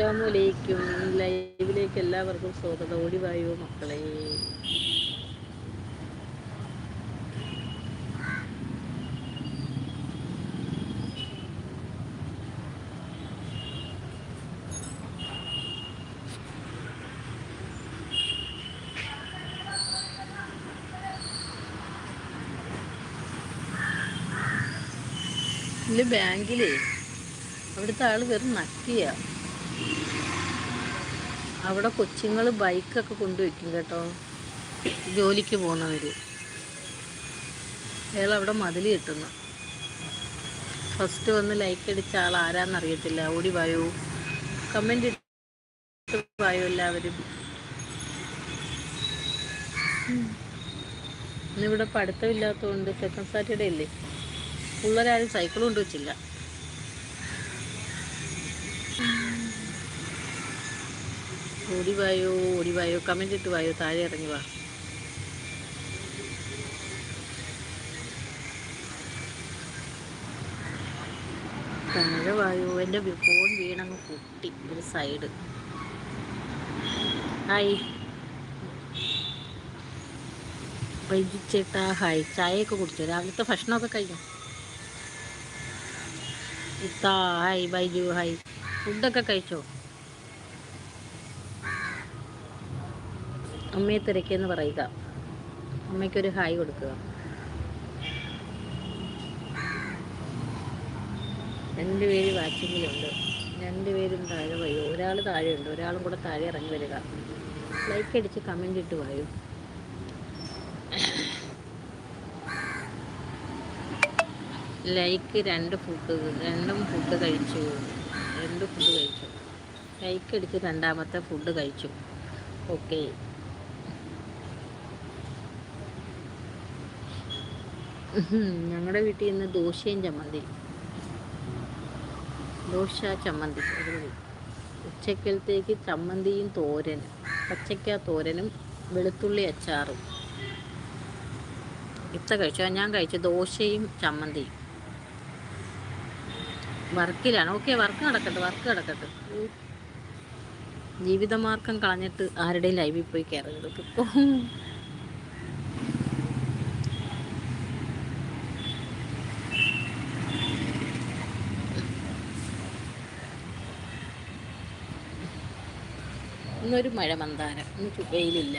അസ്ലാമലൈക്കും ലൈവിലേക്ക് എല്ലാവർക്കും സ്വാഗതം. ഓടിവായോ മക്കളെ. ബാങ്കിലേ. അവിടുത്തെ ആൾ വെറും നക്കിയ. അവിടെ കൊച്ചുങ്ങൾ ബൈക്കൊക്കെ കൊണ്ടുവയ്ക്കും കേട്ടോ. ജോലിക്ക് പോകുന്നവർ അയാൾ അവിടെ മതിൽ കിട്ടുന്നു. ഫസ്റ്റ് വന്ന് ലൈക്ക് അടിച്ച ആൾ ആരാന്നറിയത്തില്ല ഓടി വായോ. കമന്റ് ഇട്ട് വായോ എല്ലാവരും. ഇന്നിവിടെ പഠിത്തമില്ലാത്തതുകൊണ്ട് സെക്കൻഡ് സാറ്റർഡേ അല്ലേ? പിള്ളേരാരും സൈക്കിൾ കൊണ്ടുവച്ചില്ല. ഓടി വായോ ഓടി വായോ കമന്റ് ഇട്ട് വായോ താഴെ ഇറങ്ങി വാ. താഴെ വായോ എന്റെ ഫോൺ വീണങ്ങ് പൊട്ടി ഒരു സൈഡ് ഹായ്. വൈകിച്ചേട്ടാ ഹായ്. ചായയൊക്കെ കുടിച്ചോ? രാവിലത്തെ ഭക്ഷണമൊക്കെ കഴിഞ്ഞു? ഇത്താ ഹായ് ബൈജു ഹായ്. ഫുഡൊക്കെ കഴിച്ചോ? അമ്മയെ തിരക്കിയെന്ന് പറയുക. അമ്മയ്ക്കൊരു ഹായ് കൊടുക്കുക. രണ്ട് പേര് വാച്ചിങ്ങിലുണ്ട്. രണ്ടുപേരും താഴെ വയ്യോ ഒരാൾ താഴെയുണ്ട്. ഒരാളും കൂടെ താഴെ ഇറങ്ങി വരിക. ലൈക്ക് അടിച്ച് കമന്റ് ഇട്ട് വായു. ലൈക്ക് രണ്ട് ഫുഡ് രണ്ടും ഫുഡ് കഴിച്ചു. രണ്ട് ഫുഡ് കഴിച്ചു. ലൈക്ക് അടിച്ച് രണ്ടാമത്തെ ഫുഡ് കഴിച്ചു. ഓക്കെ ഞങ്ങളുടെ വീട്ടിൽ ഇന്ന് ദോശയും ചമ്മന്തി ദോശ ചമ്മന്തി. ഉച്ചക്കലത്തേക്ക് ചമ്മന്തിയും തോരനും. പച്ചക്ക തോരനും വെളുത്തുള്ളി അച്ചാറും. ഇത്ത കഴിച്ചു? ഞാൻ കഴിച്ചു. ദോശയും ചമ്മന്തിയും. വർക്കിലാണ്. ഓക്കെ വർക്ക് നടക്കട്ടെ വർക്ക് നടക്കട്ടെ. ജീവിതമാർഗം കളഞ്ഞിട്ട് ആരുടെയും ലൈവിൽ പോയി കയറുന്നത് ഇപ്പോൾ ഇന്നൊരു മഴ മന്ദാരം. ഇന്ന് വെയിലില്ല.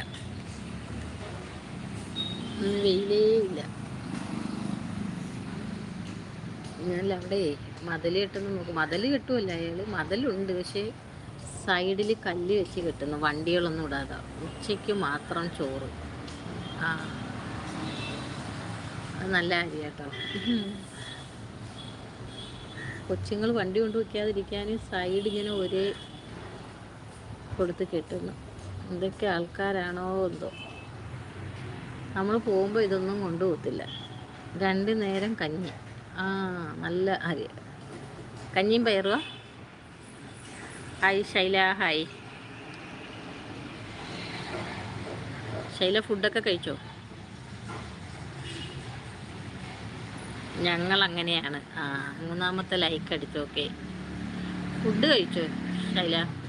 ഇന്ന് വെയിലേ ഇല്ല. ഞാൻ അവിടെ മതിൽ കെട്ടുന്ന നോക്കും. മതിൽ കെട്ടുമല്ല അയാൾ മതിലുണ്ട്. പക്ഷേ സൈഡിൽ കല്ല് വെച്ച് കെട്ടുന്നു. വണ്ടികളൊന്നും ഇടാതെ. ഉച്ചയ്ക്ക് മാത്രം ചോറ്. ആ. അത് നല്ല കാര്യം കേട്ടോ കൊച്ചുങ്ങൾ വണ്ടി കൊണ്ട് വയ്ക്കാതിരിക്കാനും സൈഡ് ഇങ്ങനെ ഒരേ കൊടുത്ത് കിട്ടുന്നു. എന്തൊക്കെ ആൾക്കാരാണോ എന്തോ. നമ്മൾ പോകുമ്പോൾ ഇതൊന്നും കൊണ്ടുപോകത്തില്ല. രണ്ട് നേരം കഞ്ഞി. ആ നല്ല അരി. കഞ്ഞിയും പയറുക ഹായ് ശൈല ഹായ്. ശൈല ഫുഡൊക്കെ കഴിച്ചോ? ഞങ്ങൾ അങ്ങനെയാണ് ആ മൂന്നാമത്തെ ലൈക്ക് അടിച്ചു? ഓക്കെ. ഫുഡ് കഴിച്ചോ ശൈല?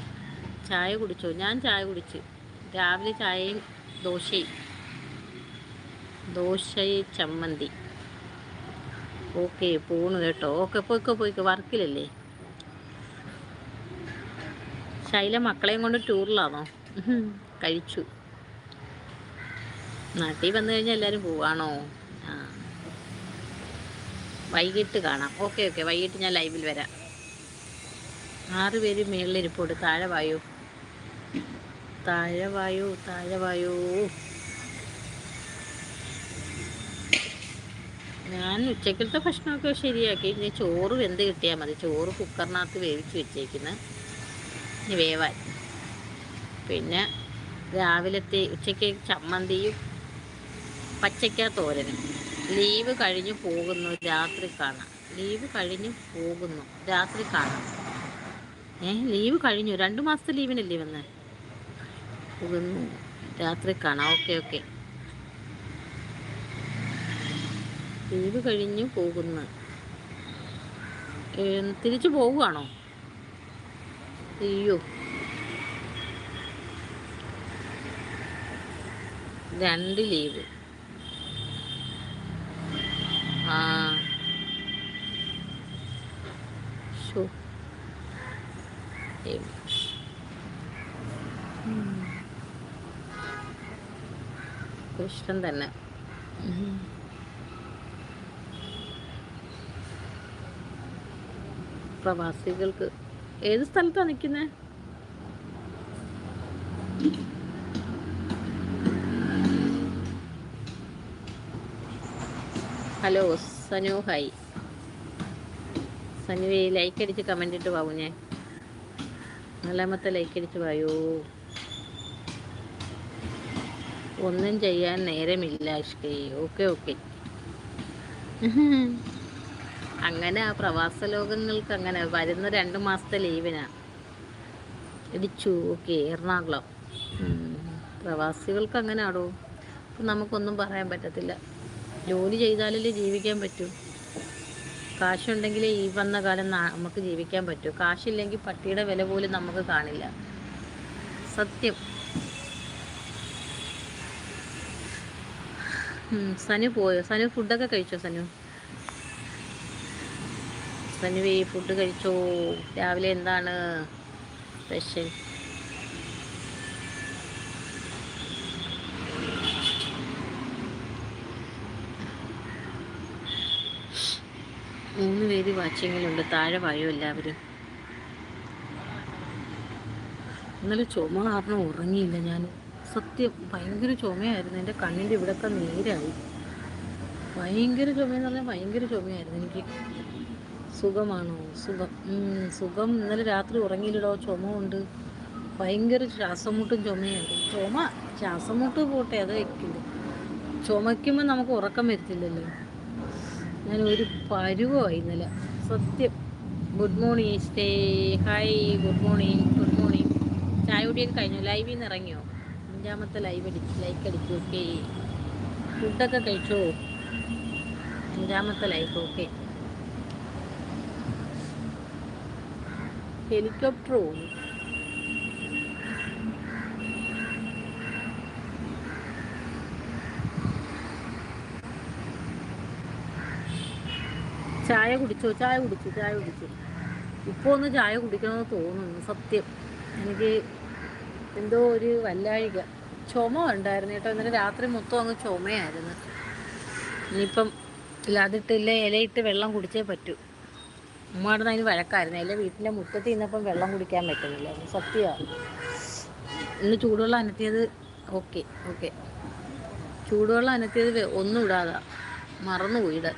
ചായ കുടിച്ചോ. ഞാൻ ചായ കുടിച്ച്. രാവിലെ ചായയും ദോശയും. ദോശയും ചമ്മന്തി. ഓക്കെ പോണു കേട്ടോ. ഓക്കെ പോയിക്കോ പോയിക്കോ. വർക്കിലല്ലേ? ശൈല മക്കളെയും കൊണ്ട് ടൂറിലാണോ കഴിച്ചു. നാട്ടിൽ വന്നു കഴിഞ്ഞാൽ എല്ലാവരും പോവാണോ? ആ. വൈകിട്ട് കാണാം. Okay okay. വൈകിട്ട് ഞാൻ ലൈവിൽ വരാം. ആറ് പേര് മേളിലിരിപ്പോട്ട് താഴെ വായോ? താഴെ വായു താഴെ വായു. ഞാൻ ഉച്ചക്കലത്തെ ഭക്ഷണമൊക്കെ ശരിയാക്കി. ഇനി ചോറ് വെന്ത് കിട്ടിയാൽ മതി. ചോറ് കുക്കറിനകത്ത് വേവിച്ച് വെച്ചേക്കുന്നത് ഇനി വേവാൻ. പിന്നെ രാവിലത്തെ ഉച്ചയ്ക്ക് ചമ്മന്തിയും പച്ചയ്ക്ക തോരനും. ലീവ് കഴിഞ്ഞ് പോകുന്നു. രാത്രി കാണാം. ലീവ് കഴിഞ്ഞ് പോകുന്നു. രാത്രി കാണാം. ഏ ലീവ് കഴിഞ്ഞു. രണ്ട് മാസത്തെ ലീവിനല്ലേ വന്ന്? പോകുന്നു. രാത്രി കാണാം. Okay okay. ലീവ് കഴിഞ്ഞു പോകുന്നു. തിരിച്ചു പോവുകയാണോ? അയ്യോ. രണ്ട് ലീവ്. ആ. ഷോ ഇഷ്ടം തന്നെ. പ്രവാസികൾക്ക് ഏത് സ്ഥലത്താണ് നിൽക്കുന്നത് ഹലോ സനു ഹായ് സനുവേ ലൈക്ക് അടിച്ച് കമന്റ് ഇട്ട് പാവു ഞാൻ നാലാമത്തെ ലൈക്ക് അടിച്ച് വായോ. ഒന്നും ചെയ്യാൻ നേരമില്ല അഷ്കേ. Okay okay. അങ്ങനെ ആ പ്രവാസ ലോകങ്ങൾക്ക് അങ്ങനെ വരുന്ന രണ്ട് മാസത്തെ ലീവിനാ. ഇടിച്ചു ഓക്കെ എറണാകുളം. പ്രവാസികൾക്ക് അങ്ങനെ ആടോ അപ്പം നമുക്കൊന്നും പറയാൻ പറ്റത്തില്ല. ജോലി ചെയ്താലല്ലേ ജീവിക്കാൻ പറ്റൂ. കാശുണ്ടെങ്കിലേ ഈ വന്ന കാലം നമുക്ക് ജീവിക്കാൻ പറ്റൂ. കാശില്ലെങ്കിൽ പട്ടിയുടെ വില പോലും നമുക്ക് കാണില്ല. സത്യം. സനു പോയോ? സനു ഫുഡൊക്കെ കഴിച്ചോ സനു? സനുവേ ഫുഡ് കഴിച്ചോ? രാവിലെ എന്താണ് സ്പെഷ്യൽ മൂന്ന് പേര് വാച്ചിങ്ങിലുണ്ട് താഴെ വായോ എല്ലാവരും? ഇന്നലെ ചുമ കാരണം ഉറങ്ങിയില്ല ഞാൻ സത്യം ഭയങ്കര ചുമയായിരുന്നു. എന്റെ കണ്ണിന്റെ ഇവിടെയൊക്കെ നീരായി. ഭയങ്കര ചുമയെന്ന് പറഞ്ഞാൽ ഭയങ്കര ചുമയായിരുന്നു. എനിക്ക് സുഖമാണോ? സുഖം. സുഖം. ഇന്നലെ രാത്രി ഉറങ്ങിയില്ലടോ? ചുമ ഉണ്ട് ഭയങ്കര ശ്വാസമുട്ടും ചുമയുണ്ട് ചുമ ശ്വാസം മുട്ട് പോട്ടെ അത് വയ്ക്കില്ല ചുമയ്ക്കുമ്പോൾ നമുക്ക് ഉറക്കം വരത്തില്ലല്ലോ. ഞാൻ ഒരു പരുവമായി ഇന്നലെ. സത്യം. Good morning stay hi. Good morning. Good morning. ചായ കുടിയൊക്കെ കഴിഞ്ഞു? ലൈവിൽ നിന്ന് ഇറങ്ങിയോ? അഞ്ചാമത്തെ ലൈവ് അടിച്ച് ലൈക്ക് അടിച്ചു ഓക്കെ ഫുഡൊക്കെ കഴിച്ചോ? അഞ്ചാമത്തെ ലൈഫ് ഓക്കെ ഹെലികോപ്റ്ററോ ചായ കുടിച്ചോ? ചായ കുടിച്ചു ചായ കുടിച്ചു. ഇപ്പോൾ ഒന്ന് ചായ കുടിക്കണമെന്ന് തോന്നുന്നു സത്യം. എനിക്ക് എന്തോ ഒരു വല്ലാഴിക. ചുമ ഉണ്ടായിരുന്നു കേട്ടോ. ഇന്നലെ രാത്രി മൊത്തം അങ്ങ് ചുമയായിരുന്നു. ഇനിയിപ്പം ഇല്ലാതിട്ടില്ല ഇലയിട്ട് വെള്ളം കുടിച്ചേ പറ്റൂ. ഉമ്മയുടെ അതിന് വഴക്കായിരുന്നു. ഇല വീട്ടിന്റെ മുറ്റത്ത് ഇന്നപ്പം വെള്ളം കുടിക്കാൻ പറ്റുന്നില്ല. സത്യമാണ് ഇന്ന് ചൂടുവെള്ളം അനത്തിയത് ഓക്കെ ഓക്കെ. ചൂടുവെള്ളം അനത്തിയത് ഒന്നും ഇടാതാ. മറന്നുപോയി ഇടാൻ.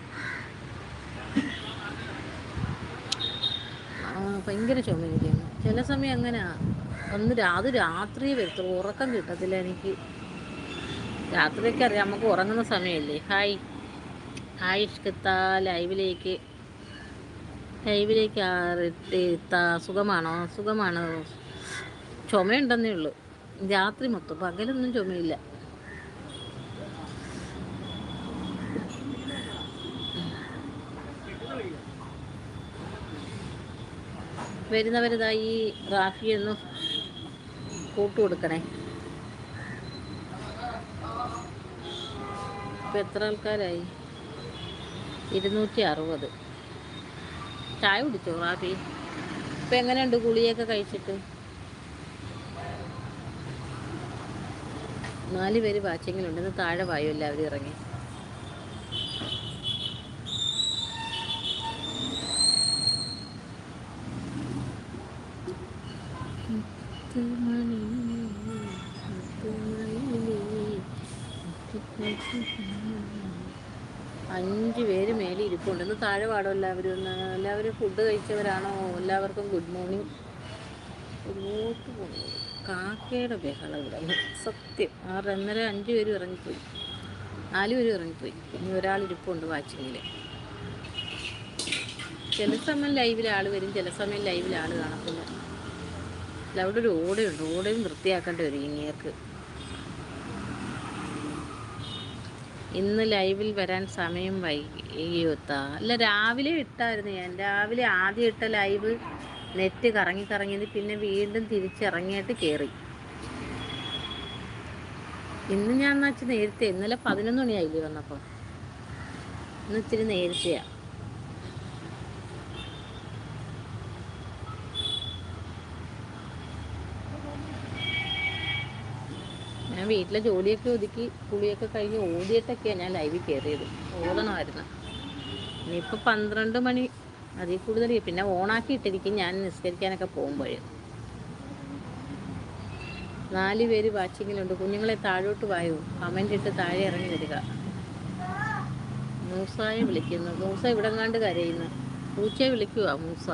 ഭയങ്കര എനിക്കാണ് ചില സമയം അങ്ങനെ ഒന്ന് അത് രാത്രി വരത്തുള്ളൂ. ഉറക്കം കിട്ടത്തില്ല എനിക്ക്. രാത്രിയൊക്കെ അറിയാം. നമുക്ക് ഉറങ്ങുന്ന സമയമല്ലേ ഹായ് ഹായ് ഇഷ്കത്ത ലൈവിലേക്ക് ലൈവിലേക്ക് എത്താ സുഖമാണോ? സുഖമാണോ. ചുമയുണ്ടെന്നേ ഉള്ളൂ. രാത്രി മൊത്തം. പകലൊന്നും ചുമയില്ല. വരുന്നവരിതായി റാഫി ഒന്ന് കൂട്ടു കൊടുക്കണേ. ഇപ്പം എത്ര ആൾക്കാരായി? ഇരുന്നൂറ്റി അറുപത് ചായ കുടിച്ചോ റാഫി? ഇപ്പം എങ്ങനെയുണ്ട് ഗുളിയൊക്കെ കഴിച്ചിട്ട്? നാല് പേര് വാച്ചിങ്ങിലുണ്ട്. ഇന്ന് താഴെ വായു എല്ലാവരും ഇറങ്ങി അഞ്ച് പേര് മേലെ ഇന്ന് താഴെ പാടും എല്ലാവരും. ഒന്ന് എല്ലാവരും ഫുഡ് കഴിച്ചവരാണോ? എല്ലാവർക്കും ഗുഡ് മോർണിംഗ് ഇങ്ങോട്ട് പോകുന്നു കാക്കയുടെ ബഹളം ഇവിടെ. സത്യം. ആറ് ഒന്നര അഞ്ച് പേരും ഇറങ്ങിപ്പോയി. നാല് പേരും ഇറങ്ങിപ്പോയി. ഇനി ഒരാൾ ഇരിപ്പുണ്ട് വാച്ചിങ്ങിൽ ചില സമയം ലൈവിൽ ആൾ വരും. ചില സമയം ലൈവിൽ ആൾ കാണത്തില്ല. അവിടെ ഒരു ഓടയുണ്ട്. ഓടയും വൃത്തിയാക്കേണ്ടി വരും ഇനിയർക്ക് ഇന്ന് ലൈവിൽ വരാൻ സമയം വൈകിയോത്താ. അല്ല രാവിലെ ഇട്ടായിരുന്നു ഞാൻ. രാവിലെ ആദ്യം ഇട്ട ലൈവ് നെറ്റ് കറങ്ങി കറങ്ങിയത് പിന്നെ വീണ്ടും തിരിച്ചിറങ്ങിയിട്ട് കയറി ഇന്ന് ഞാൻ എന്നാ വെച്ചാൽ നേരത്തെ ഇന്നലെ പതിനൊന്ന് മണിയായില്ലേ വന്നപ്പോൾ ഇന്ന് ഇച്ചിരി നേരത്തെയാ. ഞാൻ വീട്ടിലെ ജോലിയൊക്കെ ഒതുക്കി കുളിയൊക്കെ കഴിഞ്ഞ് ഓടിയിട്ടൊക്കെയാണ് ഞാൻ ലൈവിൽ കയറിയത് ഓടണമായിരുന്നു. ഇനിയിപ്പോൾ പന്ത്രണ്ട് മണി അതിൽ കൂടുതൽ പിന്നെ ഓണാക്കി ഇട്ടിരിക്കും. ഞാൻ നിസ്കരിക്കാനൊക്കെ പോകുമ്പോഴേ. നാല് പേര് വാച്ചിങ്ങിലുണ്ട് കുഞ്ഞുങ്ങളെ താഴോട്ട് വായു? കമന്റ് ഇട്ട് താഴെ ഇറങ്ങി വരിക. മൂസായെ വിളിക്കുന്നു. മൂസ ഇവിടെങ്ങാണ്ട് കരയുന്നു. പൂച്ചയെ വിളിക്കുക മൂസ.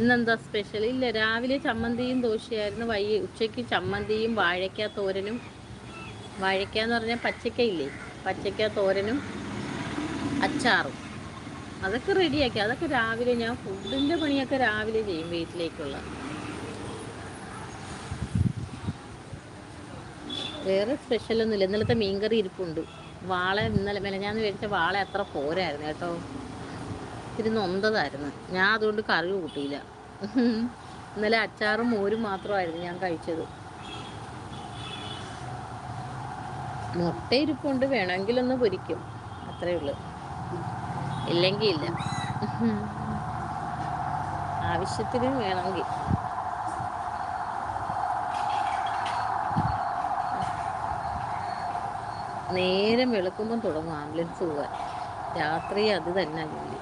ഇന്നെന്താ സ്പെഷ്യൽ ഇല്ല രാവിലെ ചമ്മന്തിയും ദോശയായിരുന്നു. വൈ ഉച്ചയ്ക്ക് ചമ്മന്തിയും വാഴയ്ക്ക തോരനും. വാഴയ്ക്ക എന്ന് പറഞ്ഞാൽ പച്ചക്ക ഇല്ലേ പച്ചക്ക തോരനും അച്ചാറും. അതൊക്കെ റെഡിയാക്കി അതൊക്കെ രാവിലെ ഞാൻ ഫുഡിന്റെ പണിയൊക്കെ രാവിലെ ചെയ്യും വീട്ടിലേക്കുള്ള. വേറെ സ്പെഷ്യലൊന്നുമില്ല ഇന്നലത്തെ മീൻകറി ഇരിപ്പുണ്ട്. വാള ഇന്നലെ മെലഞ്ഞാന്ന് മേടിച്ച വാള അത്ര പോരായിരുന്നു കേട്ടോ. ഇത്തിരി നൊന്തതായിരുന്നു. ഞാൻ അതുകൊണ്ട് കറി കൂട്ടിയില്ല. ഇന്നലെ അച്ചാറും മോരും മാത്രമായിരുന്നു ഞാൻ കഴിച്ചത്. മുട്ട ഇരിപ്പുണ്ട്. വേണമെങ്കിലൊന്ന് പൊരിക്കും. അത്രേ ഉള്ളൂ. ഇല്ലെങ്കിൽ ഇല്ല. ആവശ്യത്തിന് വേണമെങ്കിൽ. നേരം വെളുക്കുമ്പോൾ തുടങ്ങും ആംബുലൻസ് പോകാൻ. രാത്രി അത് തന്നെ ജോലി.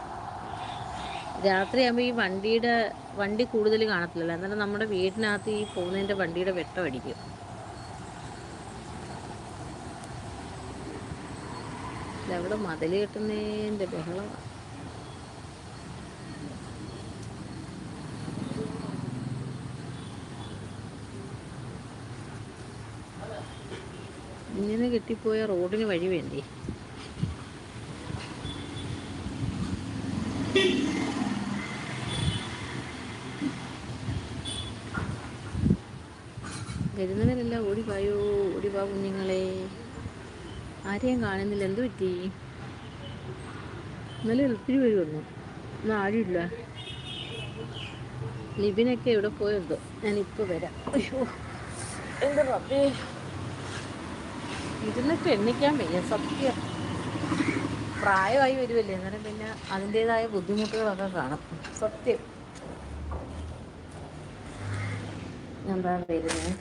രാത്രിയാകുമ്പോൾ ഈ വണ്ടിയുടെ വണ്ടി കൂടുതൽ കാണത്തില്ലല്ലോ. എന്നാലും നമ്മുടെ വീടിനകത്ത് ഈ പോകുന്നതിന്റെ വണ്ടിയുടെ വെട്ടം അടിക്കും. ഇതവിടെ മതിൽ കെട്ടുന്നതിന്റെ ബഹളമാണ് ഇങ്ങനെ കെട്ടിപ്പോയ റോഡിന് വഴി വേണ്ടേ? വരുന്നവരെല്ലാം ഓടിപ്പായോ ഓടിപ്പാ കുഞ്ഞുങ്ങളെ. ആരെയും കാണുന്നില്ല. എന്ത് പറ്റി? ഇന്നലെ ഒത്തിരി പേര് വന്നു. ഇന്ന് ആരുമില്ല. ലിബിനൊക്കെ എവിടെ പോയതോ ഞാനിപ്പോൾ വരാം. അയ്യോ. എന്താ റബ്ബേ? ഇരുന്നിട്ട് എണ്ണിക്കാൻ വയ്യ സത്യം. പ്രായമായി വരുമല്ലേ അന്നേരം പിന്നെ അതിന്റെതായ ബുദ്ധിമുട്ടുകളൊക്കെ കാണും. സത്യം. എന്താ വരുന്നത്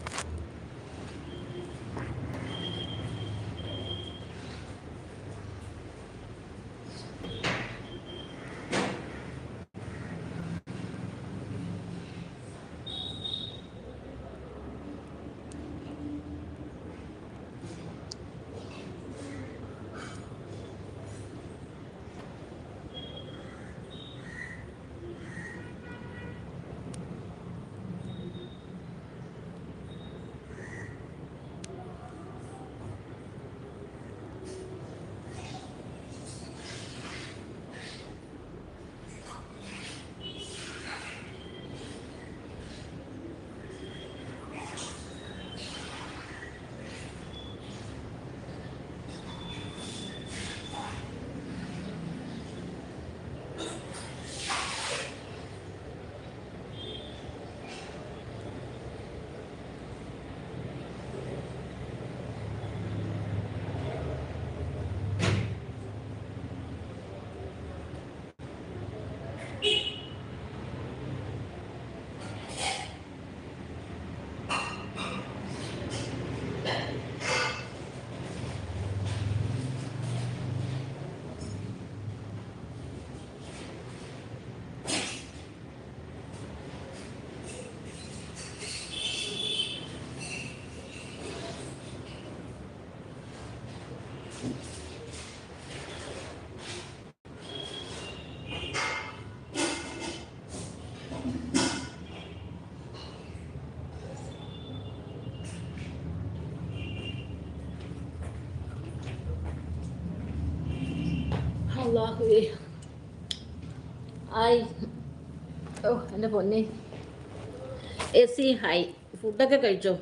അള്ളാഹുവേ. ഹായ് ഓ എന്റെ പൊന്നെ. എസി ഹായ്. ഫുഡൊക്കെ കഴിച്ചോ?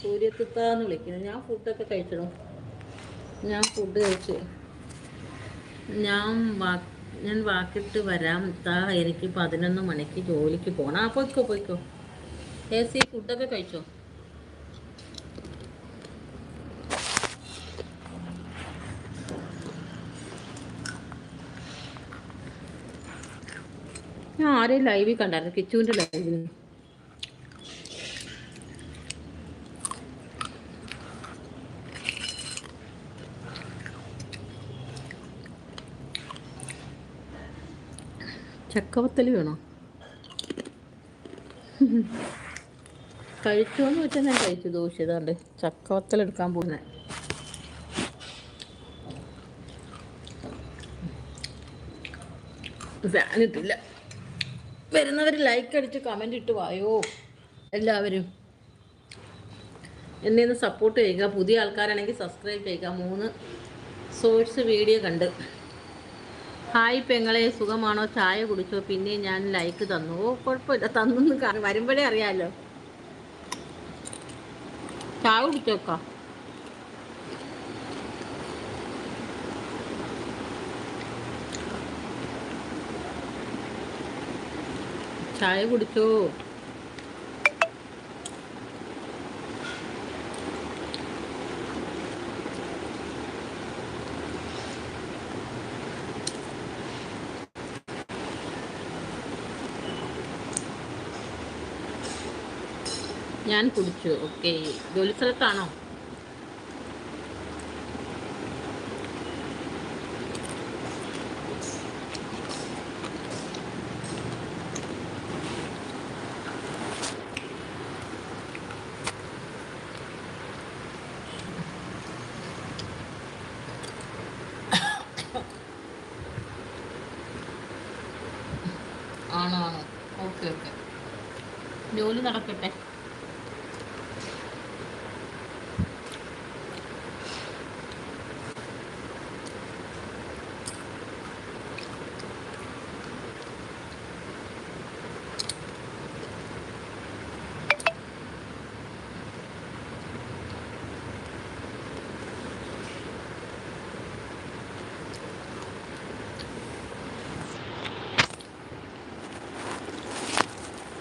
സൂര്യത്തിത്താന്ന് വിളിക്കുന്നു. ഞാൻ ഫുഡൊക്കെ കഴിച്ചോ ഞാൻ ഫുഡ് കഴിച്ച്. ഞാൻ ഞാൻ വാക്കിട്ട് വരാം. താ എനിക്ക് പതിനൊന്ന് മണിക്ക് ജോലിക്ക് പോകണം ആ പോയിക്കോ പോയിക്കോ. എ സി ഫുഡൊക്കെ കഴിച്ചോ? ആരെയും ലൈവിൽ കണ്ടായിരുന്നു? കിച്ചുവിന്റെ ലൈവിൽ ചക്കവത്തലി വേണോ? കഴിച്ചോന്ന് വെച്ചാൽ ഞാൻ കഴിച്ചു ദോശ ഇതാണ്ട്. ചക്കവത്തൽ എടുക്കാൻ പോകുന്നത് ഫാനിട്ടില്ല വരുന്നവർ ലൈക്ക് അടിച്ച് കമന്റ് ഇട്ട് വായോ. എല്ലാവരും. എന്നെ ഒന്ന് സപ്പോർട്ട് ചെയ്യുക. പുതിയ ആൾക്കാരാണെങ്കിൽ സബ്സ്ക്രൈബ് ചെയ്യുക. മൂന്ന് സോഴ്സ് വീഡിയോ കണ്ട്. ഹായ് പെങ്ങളെ സുഖമാണോ? ചായ കുടിച്ചോ? പിന്നെ ഞാൻ ലൈക്ക് തന്നു. ഓ കുഴപ്പമില്ല. തന്നു വരുമ്പോഴേ അറിയാമല്ലോ ചായ കുടിച്ചോക്കാം. ചായ കുടിച്ചോ? ഞാൻ കുടിച്ചു ഓക്കെ. ജോലി സ്ഥലത്താണോ ആണോ ആണോ ഓക്കെ ഓക്കെ ജോലി നടക്കട്ടെ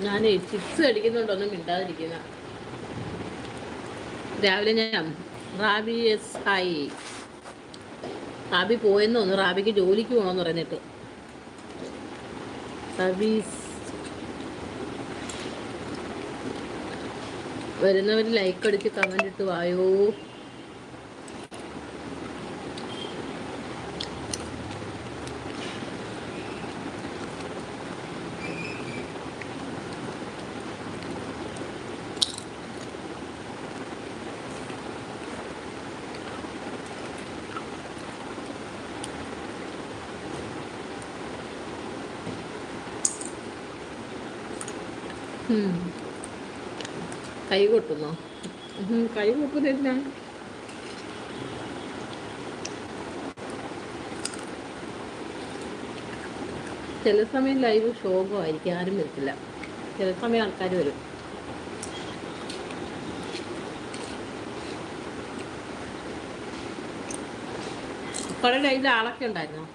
ഞാൻ ചിപ്സ് കടിക്കുന്നുണ്ടൊന്നും മിണ്ടാതിരിക്കുന്ന. രാവിലെ ഞാൻ റാബി എസ് ആയി റാബി പോയെന്ന് തോന്നുന്നു റാബിക്ക് ജോലിക്ക് പോകണമെന്ന് പറഞ്ഞിട്ട് സർവീസ് വരുന്നവർ ലൈക്ക് അടിച്ച് കമന്റ് ഇട്ട് വായോ. കൈ കൊട്ടുന്നോ? കൈ കൊട്ടുന്നില്ല. ചില സമയം ലൈവ് ശോകമായിരിക്കും ആരും വരത്തില്ല. ചില സമയം ആൾക്കാർ വരും. കുറെ ലൈവിൽ ആളൊക്കെ ഉണ്ടായിരുന്നോ?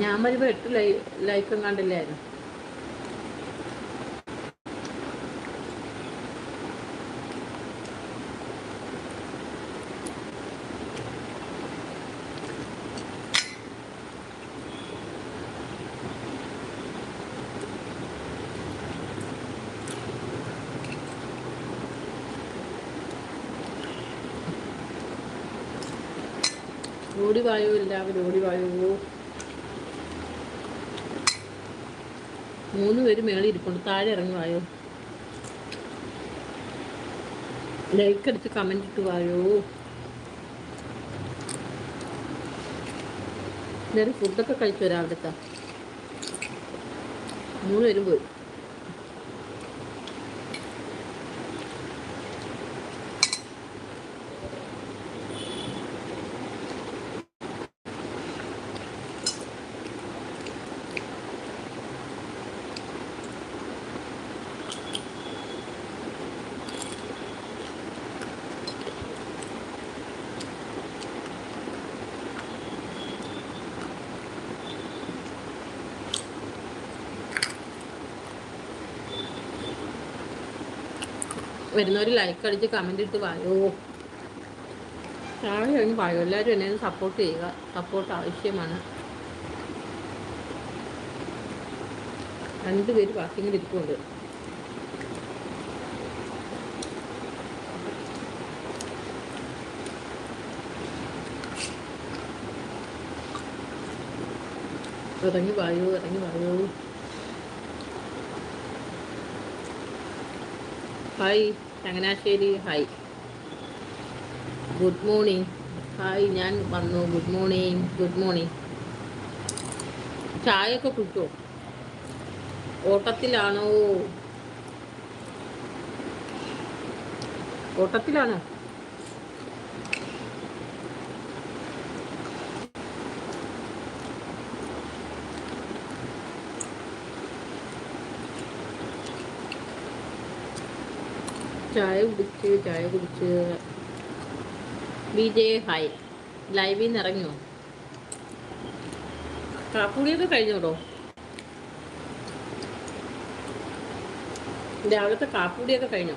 ഞാൻ വരുമ്പോ എട്ട് ലൈ ലൈക്കും കണ്ടില്ലായിരുന്നു. ഓടി വായോ എല്ലാവരും ഓടി മൂന്ന് പേര് മേളിൽ ഇരിപ്പുണ്ട്. താഴെ ഇറങ്ങുവായോ? ലൈക്ക് അടിച്ച് കമന്റ് ഇട്ട് വായോ നേരെ ഫുഡൊക്കെ കഴിച്ചു രാവിലത്തെ? മൂന്ന് പേരും പോയി. വരുന്നവർ ലൈക്ക് അടിച്ച് കമന്റ് ഇട്ട് വായോ താഴെ കഴിഞ്ഞ് വായോ എല്ലാവരും എന്നെ സപ്പോർട്ട് ചെയ്യുക. സപ്പോർട്ട് ആവശ്യമാണ്. രണ്ടുപേര് ബാക്കിങ്ങനെ ഇരിക്കുന്നുണ്ട് ഇറങ്ങി വായു ഇറങ്ങി വായോ hi Changanassery. Hi good morning hi ഞാൻ വന്നു. ഗുഡ് മോർണിംഗ് ഗുഡ് മോർണിംഗ് ചായയൊക്കെ കുടിച്ചോ? ഓട്ടത്തിലാണോ? ഓട്ടത്തിലാണോ? ചായ കുടിച്ച് ചായ കുടിച്ച്. ബി ജെ ഹായ് ലൈവിൽ നിന്ന് ഇറങ്ങിയോ? കാപ്പുടിയൊക്കെ കഴിഞ്ഞോടോ? രാവിലത്തെ കാപ്പുടിയൊക്കെ കഴിഞ്ഞോ?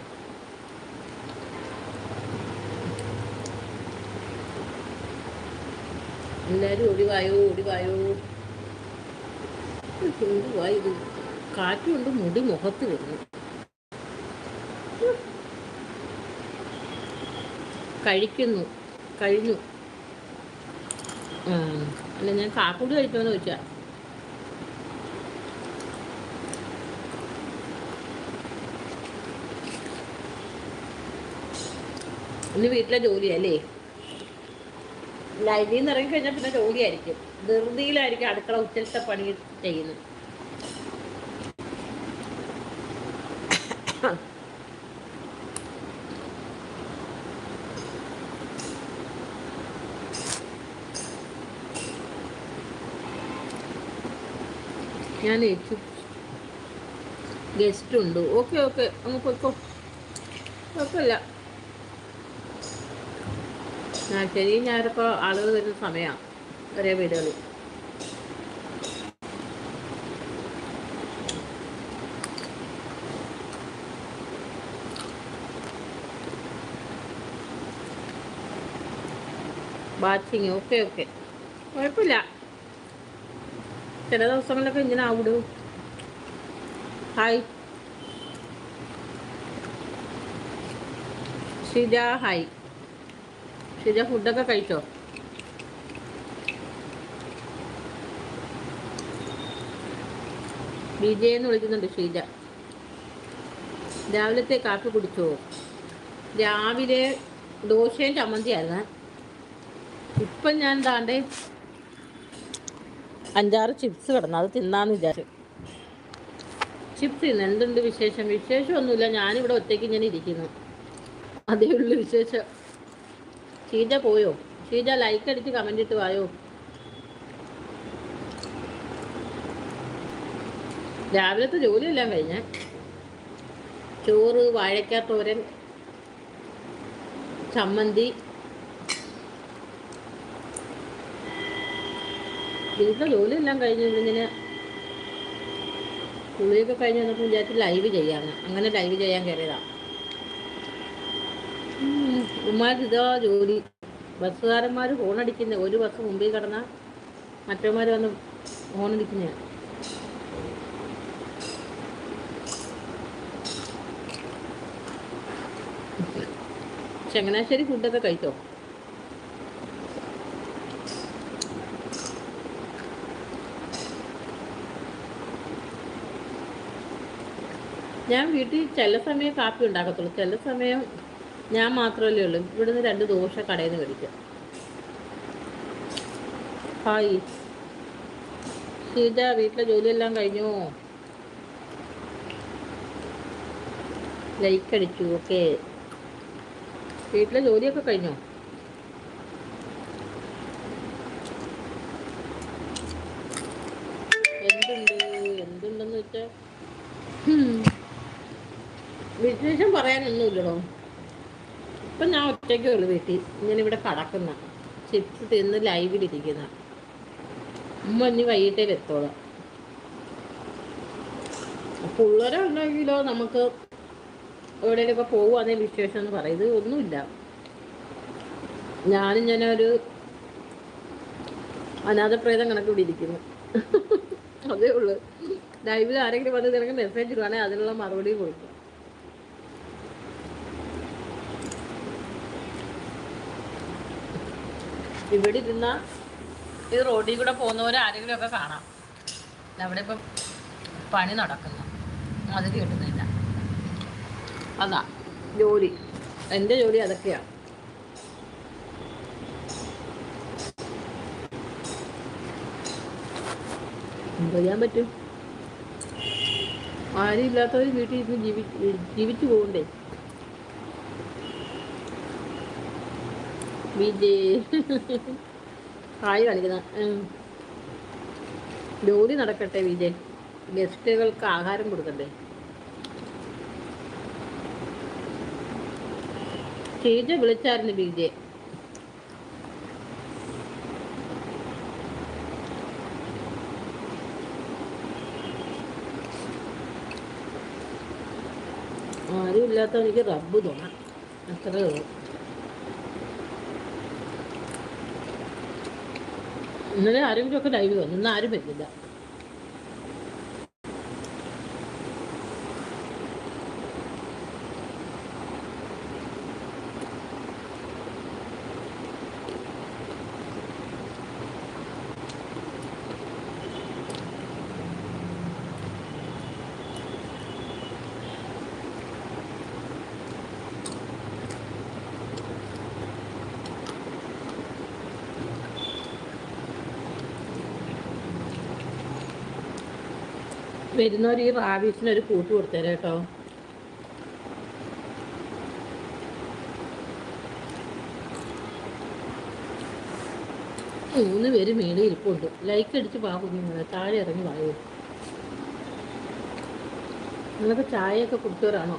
എല്ലാവരും ഒടിവായോ ഒടിവായോ? ഇത്? കാറ്റുകൊണ്ട് മുടി മുഖത്ത് വരുന്നു കഴിക്കുന്നു. കഴിഞ്ഞു. അല്ല ഞാൻ കാക്കൂടി കഴിക്കുമെന്ന് ചോദിച്ചാ. ഇന്ന് വീട്ടിലെ ജോലിയല്ലേ? ലൈവിൽ നിന്ന് ഇറങ്ങി കഴിഞ്ഞാൽ പിന്നെ ജോലിയായിരിക്കും. ധൃതിയിലായിരിക്കും അടുക്കള ഉച്ചത്തെ പണി ചെയ്യുന്നത്. ഞാൻ ഗസ്റ്റ് ഉണ്ട് ഓക്കെ ഓക്കെ. അങ്ങ് പോയിക്കോ. കുഴപ്പമില്ല. ഞാൻ ശരി. ഞാനിപ്പോൾ ആളുകൾ വരുന്ന സമയമാണ്. ഒരേ വീടുകളിൽ. ബാച്ചിങ്. Okay okay. കുഴപ്പമില്ല. ചില ദിവസങ്ങളിലൊക്കെ ഇങ്ങനെ ആവിടും. ഹായ്. ഷിജ ഹായ്. ഷിജ ഫുഡൊക്കെ കഴിച്ചോ? എന്ന് വിളിക്കുന്നുണ്ട് ഷീജ. രാവിലത്തെ കാപ്പി കുടിച്ചോ? രാവിലെ ദോശയും ചമ്മന്തിയായിരുന്നു. ഇപ്പം ഞാൻ താണ്ടേ അഞ്ചാറ് ചിപ്സ് കിടന്നു. അത് തിന്നാന്ന് വിചാരിച്ചു. ചിപ്സ് ഇന്ന് എന്തുണ്ട് വിശേഷം? വിശേഷമൊന്നുമില്ല. ഞാനിവിടെ ഒറ്റയ്ക്ക് ഇങ്ങനെ ഇരിക്കുന്നു. അതേ ഉള്ളു വിശേഷം. ഷീജ പോയോ? ഷീജ ലൈക്ക് അടിച്ച് കമന്റ് ഇട്ട് വായോ? രാവിലത്തെ ജോലിയെല്ലാം കഴിഞ്ഞേ? ചോറ് വാഴക്കാത്തോരൻ ചമ്മന്തി വീട്ടിലെ ജോലിയെല്ലാം കഴിഞ്ഞ് ഇങ്ങനെ കുളിയൊക്കെ കഴിഞ്ഞ് വന്നപ്പോൾ വിചാരിച്ച് ലൈവ് ചെയ്യാന്ന്. അങ്ങനെ ലൈവ് ചെയ്യാൻ കയറിയതാണ് ഉമ്മാർക്ക് ഇതാ ജോലി. ബസ്സുകാരന്മാർ ഹോണടിക്കുന്ന ഒരു ബസ് മുമ്പിൽ കിടന്ന മറ്റന്മാർ വന്ന് ഹോണടിക്കുന്ന ചങ്ങനാശ്ശേരി ഫുഡൊക്കെ കഴിച്ചോ? ഞാൻ വീട്ടിൽ ചില സമയം കാപ്പി ഉണ്ടാക്കത്തുള്ളൂ. ചില സമയം ഞാൻ മാത്രമല്ലേ ഉള്ളൂ. ഇവിടുന്ന് രണ്ട് ദോശ കടയിൽ നിന്ന് മേടിക്കാം ഹായ്. ഷീജ വീട്ടിലെ ജോലിയെല്ലാം കഴിഞ്ഞോ? ലൈക്ക് അടിച്ചു. ഓക്കെ. വീട്ടിലെ ജോലിയൊക്കെ കഴിഞ്ഞോ? എന്തുണ്ട്? എന്തുണ്ടെന്ന് വെച്ചാൽ വിശേഷം പറയാനൊന്നുമില്ലടോ. ഇപ്പം ഞാൻ ഒറ്റയ്ക്കേ ഉള്ളു വീട്ടിൽ. ഇങ്ങനെ ഇവിടെ കടക്കുന്ന. ചിപ്സ് തിന്ന് ലൈവിലിരിക്കുന്ന ഉമ്മ ഇനി വൈകിട്ടേ എത്തോളാം പിള്ളേരെ ഉണ്ടെങ്കിലോ നമുക്ക് എവിടെയൊക്കെ പോവുകയാണെങ്കിൽ വിശേഷം എന്ന് പറയും. ഇത് ഒന്നുമില്ല. ഞാനും ഒരു അനാഥപ്രേതം കണക്ക് ഇവിടെ ഇരിക്കുന്നു. അതേ ഉള്ളൂ. ലൈവിൽ ആരെങ്കിലും വന്ന് നിനക്ക് മെസ്സേജ് ഇടുവാണെങ്കിൽ അതിനുള്ള മറുപടി കൊടുക്കും. ഇവിടെ ഇരുന്ന ഈ റോഡിൽ കൂടെ പോകുന്നവരെ ആരെങ്കിലും ഒക്കെ കാണാം. അവിടെ ഇപ്പം പണി നടക്കുന്നു. അത് കിട്ടുന്നില്ല. അതാ ജോലി. എന്റെ ജോലി അതൊക്കെയാണ് എന്ത് ചെയ്യാൻ പറ്റും? ആരും ഇല്ലാത്തവർ വീട്ടിൽ ഇരുന്ന് ജീവി ജീവിച്ചു പോകണ്ടേ വിജയ് ഹായ് കാണിക്കുന്ന. ജോലി നടക്കട്ടെ വിജയ് ഗസ്റ്റുകൾക്ക് ആഹാരം കൊടുക്കട്ടെ. ചേച്ചി വിളിച്ചായിരുന്നു വിജയ് ആരും ഇല്ലാത്ത എനിക്ക് റബ്ബ് തോന്നാം. അത്രേ ഉള്ളൂ. ഇന്നലെ ആരെങ്കിലും ഒക്കെ ലൈവ് വന്നു. ഇന്ന് ആരും വരുന്നില്ല. വരുന്നവർ ഈ റാബീസിന് ഒരു കൂട്ട് കൊടുത്തരാം കേട്ടോ. മൂന്ന് പേര് മേളിൽ ഇരിപ്പുണ്ട്. ലൈക്ക് അടിച്ച് പാകുന്നു താഴെ ഇറങ്ങി വായു? നിങ്ങളൊക്കെ ചായയൊക്കെ കുടിച്ചവരാണോ?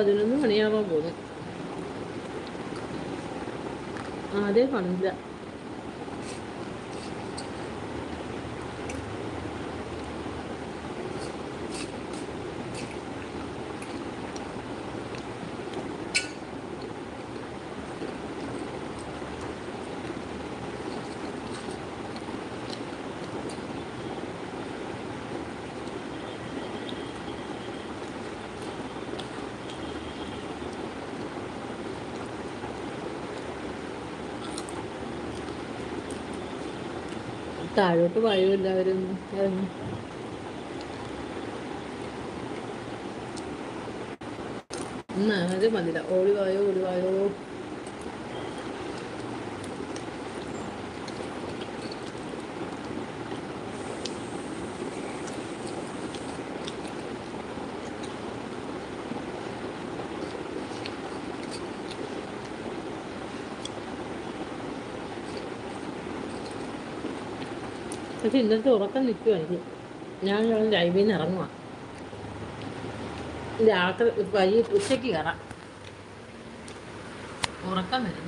പതിനൊന്ന് മണിയാവാൻ പോകുന്നു ആദ്യം കാണില്ല താഴോട്ട് വായു എല്ലാവരും. ഇറങ്ങി. അത് മതില ഓടി വായോ ഓടി വായോ. പക്ഷെ ഇന്നത്തെ ഉറക്കം നിൽക്കുമായിരുന്നു ഞാൻ ലൈവിൽ നിന്ന് ഇറങ്ങുക രാത്രി വൈകി ഉച്ചയ്ക്ക് കയറാം. ഉറക്കം വരുന്നു